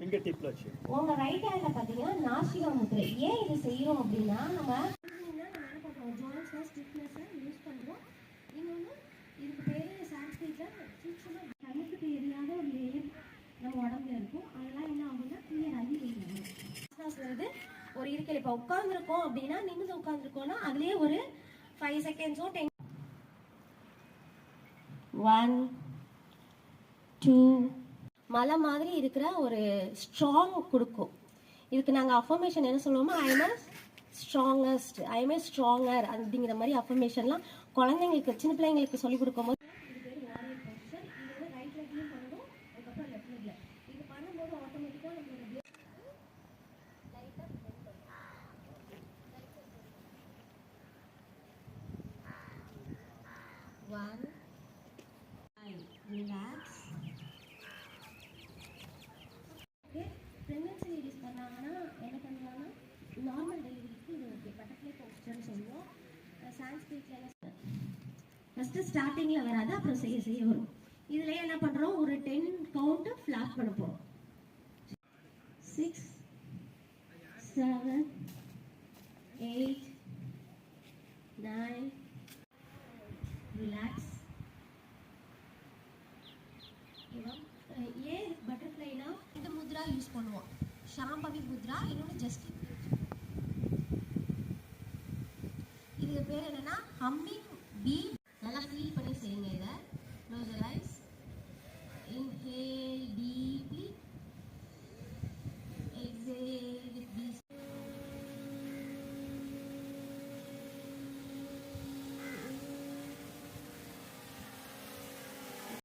Finger டிப்ல வச்சு. உங்க right ஹேண்ட்ல பாத்தீங்கன்னா நாசிகா முத்திரை. ஏன் இது செய்யறோம் அப்படின்னா நம்ம ஜாயின்ஸ்ல ஸ்டிஃப்னஸ் யூஸ் பண்றோம். இன்னொன்னு இதுக்கு பேரு சான்ஸ்கிரிட்ல சூட்சமா கண்ணுக்கு தெரியாத ஒரு லேயர் நம்ம உடம்புல இருக்கும். அதெல்லாம் என்ன ஆகும்னா கிளியர் ஆகி வருது ஒரு இருக்கையில் இப்போ உட்காந்துருக்கோம் அப்படின்னா நிமிந்து உட்காந்துருக்கோம்னா அதுலயே ஒரு ஃபைவ் செகண்ட்ஸோ டென் ஒன் டூ மலை மாதிரி இருக்கிற ஒரு ஸ்ட்ராங் கொடுக்கும். இதுக்கு நாங்கள் அஃபர்மேஷன் என்ன சொல்லுவோமோ ஐ மே ஸ்ட்ராங்கஸ்ட் ஐ மே ஸ்ட்ராங்கர் அப்படிங்கிற மாதிரி அஃபர்மேஷன்லாம் குழந்தைங்களுக்கு சின்ன பிள்ளைங்களுக்கு சொல்லிக் கொடுக்கும்போது One, nine, relax. சான்ஸ்கிரிட்ல ஃபஸ்ட்டு ஸ்டார்டிங்கில் வராது அப்புறம் செய்ய செய்ய வரும். இதுலயே என்ன பண்ணுறோம் ஒரு டென் கவுண்ட்டு ஃப்ளாக் பண்ண போகிறோம் six seven eight nine relax ஏன் பட்டர்ஃப்ளைனா இந்த முத்ரா யூஸ் பண்ணுவோம். ஷாம்பவி முத்ரா இன்னொன்று ஹம்மிங் பீட் நல்லா ஃபீல் பண்ணி செய்யுங்க இதை. Close rice இன்ஹே